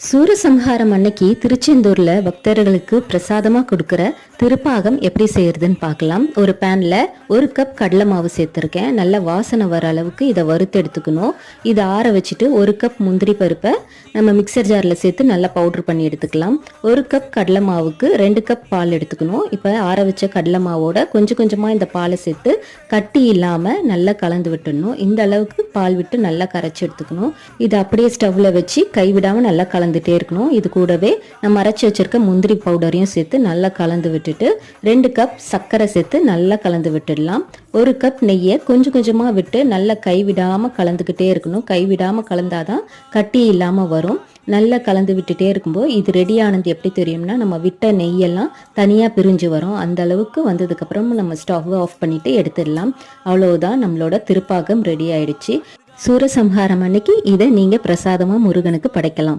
சூரசம்ஹாரம் அன்னைக்கு திருச்செந்தூர்ல பக்தர்களுக்கு பிரசாதமா கொடுக்கிற திருப்பாகம் எப்படி செய்கிறதுன்னு பார்க்கலாம். ஒரு பேனில் ஒரு கப் கடலை மாவு சேர்த்துருக்கேன். நல்ல வாசனை வர அளவுக்கு இதை வறுத்து எடுத்துக்கணும். இதை ஆற வச்சுட்டு ஒரு கப் முந்திரி பருப்பை நம்ம மிக்சர் ஜாரில் சேர்த்து நல்லா பவுட்ரு பண்ணி எடுத்துக்கலாம். ஒரு கப் கடலை மாவுக்கு ரெண்டு கப் பால் எடுத்துக்கணும். இப்போ ஆற வச்ச கடலை மாவோட கொஞ்சம் கொஞ்சமாக இந்த பாலை சேர்த்து கட்டி இல்லாமல் நல்லா கலந்து விட்டுடணும். இந்த அளவுக்கு பால் விட்டு நல்லா கரைச்சி எடுத்துக்கணும். இதை அப்படியே ஸ்டவ்வில் வச்சு கைவிடாமல் நல்லா கலந்துகிட்டே இருக்கணும். இது கூடவே நம்ம அரைச்சி வச்சிருக்க முந்திரி பவுடரையும் சேர்த்து நல்லா கலந்து விட்டு விட்டுட்டு ரெண்டு கப் சர்க்கரை சேர்த்து நல்லா கலந்து விட்டுடலாம். ஒரு கப் நெய்யை கொஞ்சம் கொஞ்சமாக விட்டு நல்லா கைவிடாமல் கலந்துக்கிட்டே இருக்கணும். கைவிடாமல் கலந்தாதான் கட்டி இல்லாமல் வரும். நல்லா கலந்து விட்டுட்டே இருக்கும்போது இது ரெடி ஆனது எப்படி தெரியும்னா நம்ம விட்ட நெய்யெல்லாம் தனியாக பிரிஞ்சு வரும். அந்த அளவுக்கு வந்ததுக்கப்புறம் நம்ம ஸ்டவ்வை ஆஃப் பண்ணிட்டு எடுத்துடலாம். அவ்வளவுதான் நம்மளோட திருப்பாகம் ரெடி ஆயிடுச்சு. சூரசம்ஹாரம் அன்னைக்கு இதை நீங்கள் பிரசாதமாக முருகனுக்கு படைக்கலாம்.